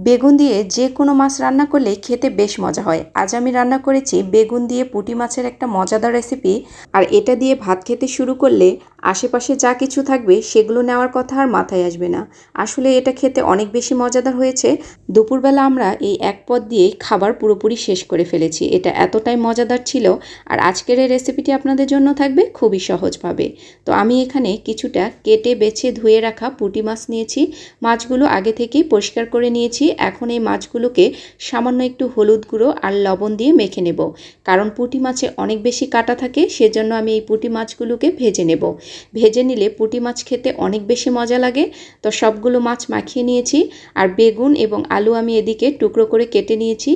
বেগুন দিয়ে যে কোনো মাছ রান্না করলে খেতে বেশ মজা হয়। আজ আমি রান্না করেছি বেগুন দিয়ে পুঁটি মাছের একটা মজাদার রেসিপি আর এটা দিয়ে ভাত খেতে শুরু করলে আশেপাশে যা কিছু থাকবে সেগুলো নেওয়ার কথা আর মাথায় আসবে না। আসলে এটা খেতে অনেক বেশি মজাদার হয়েছে। দুপুরবেলা আমরা এই এক পদ দিয়েই খাবার পুরোপুরি শেষ করে ফেলেছি। এটা এতটাই মজাদার ছিল আর আজকের এই রেসিপিটি আপনাদের জন্য থাকবে খুবই সহজভাবে। তো আমি এখানে কিছুটা কেটে বেছে ধুয়ে রাখা পুঁটি মাছ নিয়েছি। মাছগুলো আগে থেকেই পরিষ্কার করে নিয়েছি। এখন এই মাছগুলোকে সামান্য একটু হলুদ গুঁড়ো আর লবণ দিয়ে মেখে নেব। কারণ পুঁটি মাছে অনেক বেশি কাটা থাকে, সেজন্য আমি এই পুঁটি মাছগুলোকে ভেজে নেব। ভেজে নিলে পুঁটি মাছ খেতে অনেক বেশি মজা লাগে। তো সবগুলো মাছ মাখিয়ে নিয়েছি আর বেগুন এবং আলু আমি এদিকে টুকরো করে কেটে নিয়েছি।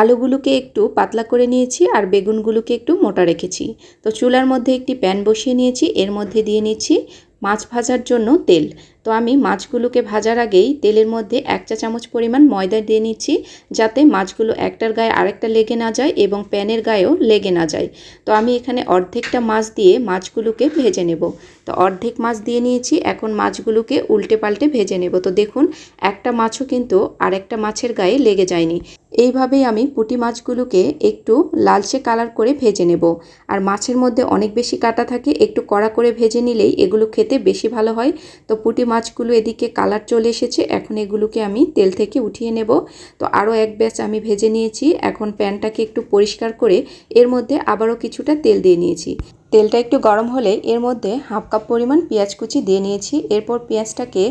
আলুগুলোকে একটু পাতলা করে নিয়েছি আর বেগুনগুলোকে একটু মোটা রেখেছি। তো চুলার মধ্যে একটি প্যান বসিয়ে নিয়েছি। এর মধ্যে দিয়ে নিচ্ছি মাছ ভাজার জন্য তেল। তো আমি মাছগুলোকে ভাজার আগেই তেলের মধ্যে এক চা চামচ পরিমাণ ময়দা দিয়ে নিচ্ছি, যাতে মাছগুলো একটার গায়ে আরেকটা লেগে না যায় এবং প্যানের গায়েও লেগে না যায়। তো আমি এখানে অর্ধেকটা মাছ দিয়ে মাছগুলোকে ভেজে নেব। তো অর্ধেক মাছ দিয়ে নিয়েছি, এখন মাছগুলোকে উল্টে পাল্টে ভেজে নেব। তো দেখুন, একটা মাছও কিন্তু আরেকটা মাছের গায়ে লেগে যায়নি। এইভাবেই আমি পুঁটি মাছগুলোকে একটু লালচে কালার করে ভেজে নেব। আর মাছের মধ্যে অনেক বেশি কাটা থাকে, একটু কড়া করে ভেজে নিলেই এগুলো খেতে বেশি ভালো হয়। তো পুঁটি মাছগুলো এদিকে কালার চলে এসেছে, এখন এগুলোকে আমি তেল থেকে উঠিয়ে নেব। তো আরও এক ব্যাচ আমি ভেজে নিয়েছি, এখন প্যানটাকে একটু পরিষ্কার করে এর মধ্যে আবারও কিছুটা তেল দিয়ে নিয়েছি। তেলটা একটু গরম হলে এর মধ্যে হাফ কাপ পরিমাণ পেঁয়াজ কুচি দিয়ে নিয়েছি, এরপর পেঁয়াজটাকে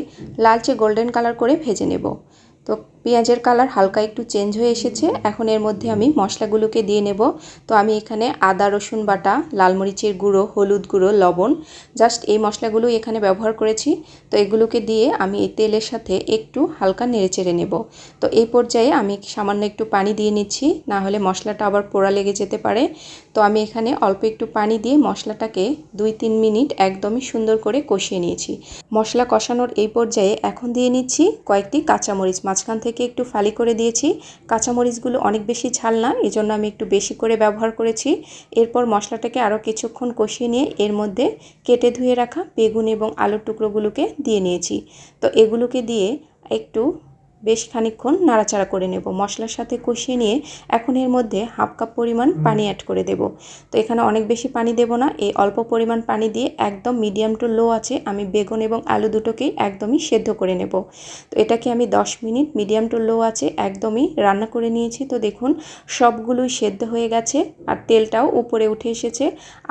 লালচে গোল্ডেন কালার করে ভেজে নেব। পেঁয়াজের কালার হালকা একটু চেঞ্জ হয়ে এসেছে। এখন এর মধ্যে আমি মশলাগুলোকে দিয়ে নেব। তো আমি এখানে আদা, রসুন বাটা, লাল মরিচের গুঁড়ো, হলুদ গুঁড়ো, লবণ, জাস্ট এই মশলাগুলো এখানে ব্যবহার করেছি। তো এগুলোকে দিয়ে আমি এই তেলের সাথে একটু হালকা নেড়ে চেড়ে নেব। তো এই পর্যায়ে আমি সামান্য একটু পানি দিয়ে নিচ্ছি, না হলে মশলাটা আবার পোড়া লেগে যেতে পারে। তো আমি এখানে অল্প একটু পানি দিয়ে মশলাটাকে দুই তিন মিনিট একদমই সুন্দর করে কষিয়ে নিয়েছি। মশলা কষানোর এই পর্যায়ে এখন দিয়ে নিচ্ছি কয়েকটি কাঁচামরিচ, মাঝখান থেকে একটু ফালি করে দিয়েছি। কাঁচামরিচগুলো অনেক বেশি ঝাল না, এজন্য আমি একটু বেশি করে ব্যবহার করেছি। এরপর মশলাটাকে আরও কিছুক্ষণ কষিয়ে নিয়ে এর মধ্যে কেটে ধুয়ে রাখা বেগুন এবং আলুর টুকরোগুলোকে দিয়ে নিয়েছি। তো এগুলোকে দিয়ে একটু বেশ খানিকক্ষণ নাড়াচাড়া করে নেব। মশলার সাথে কষিয়ে নিয়ে এখন এর মধ্যে হাফ কাপ পরিমাণ পানি অ্যাড করে দেব। তো এখানে অনেক বেশি পানি দেব না। এই অল্প পরিমাণ পানি দিয়ে একদম মিডিয়াম টু লো আছে। আমি বেগুন এবং আলু দুটোকেই একদমই সেদ্ধ করে নেব। তো এটাকে আমি 10 মিনিট মিডিয়াম টু লো আছে একদমই রান্না করে নিয়েছি। তো দেখুন সবগুলোই সেদ্ধ হয়ে গেছে আর তেলটাও উপরে উঠে এসেছে।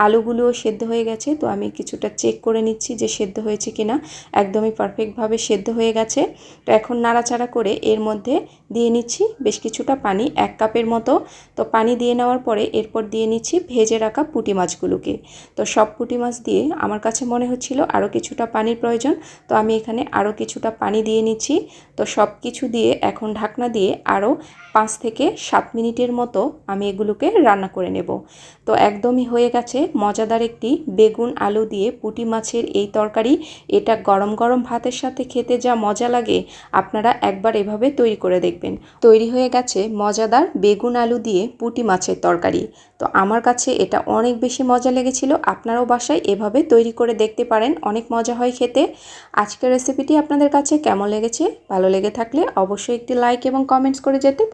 আলুগুলোও সেদ্ধ হয়ে গেছে। তো আমি কিছুটা চেক করে নিচ্ছি যে সেদ্ধ হয়েছে কিনা। একদমই পারফেক্টভাবে সেদ্ধ হয়ে গেছে। তো এখন নাড়াচাড়া করে এর মধ্যে দিয়ে নিচ্ছি বেশ কিছুটা পানি, এক কাপের মতো। তো পানি দিয়ে নেওয়ার পরে এরপর দিয়ে নিচ্ছি ভেজে রাখা পুঁটি মাছগুলোকে। তো সব পুঁটি মাছ দিয়ে আমার কাছে মনে হচ্ছিল আরও কিছুটা পানির প্রয়োজন। তো আমি এখানে আরও কিছুটা পানি দিয়ে নিচ্ছি। তো সব কিছু দিয়ে এখন ঢাকনা দিয়ে আরও পাঁচ থেকে সাত মিনিটের মতো আমি এগুলোকে রান্না করে নেব। তো একদমই হয়ে গেছে মজাদার একটি বেগুন আলু দিয়ে পুঁটি মাছের এই তরকারি। এটা গরম গরম ভাতের সাথে খেতে যা মজা লাগে। আপনারা একবার এভাবে তৈরি করে দেখবেন। তৈরি হয়ে গেছে মজাদার বেগুন আলু দিয়ে পুটি মাছের তরকারি। তো আমার কাছে এটা অনেক বেশি মজা লেগেছিল। আপনারাও বাসায় এভাবে তৈরি করে দেখতে পারেন। অনেক মজা হয় খেতে। আজকের রেসিপিটি আপনাদের কাছে কেমন লেগেছে? ভালো লেগে থাকলে অবশ্যই একটি লাইক এবং কমেন্টস করে যেতে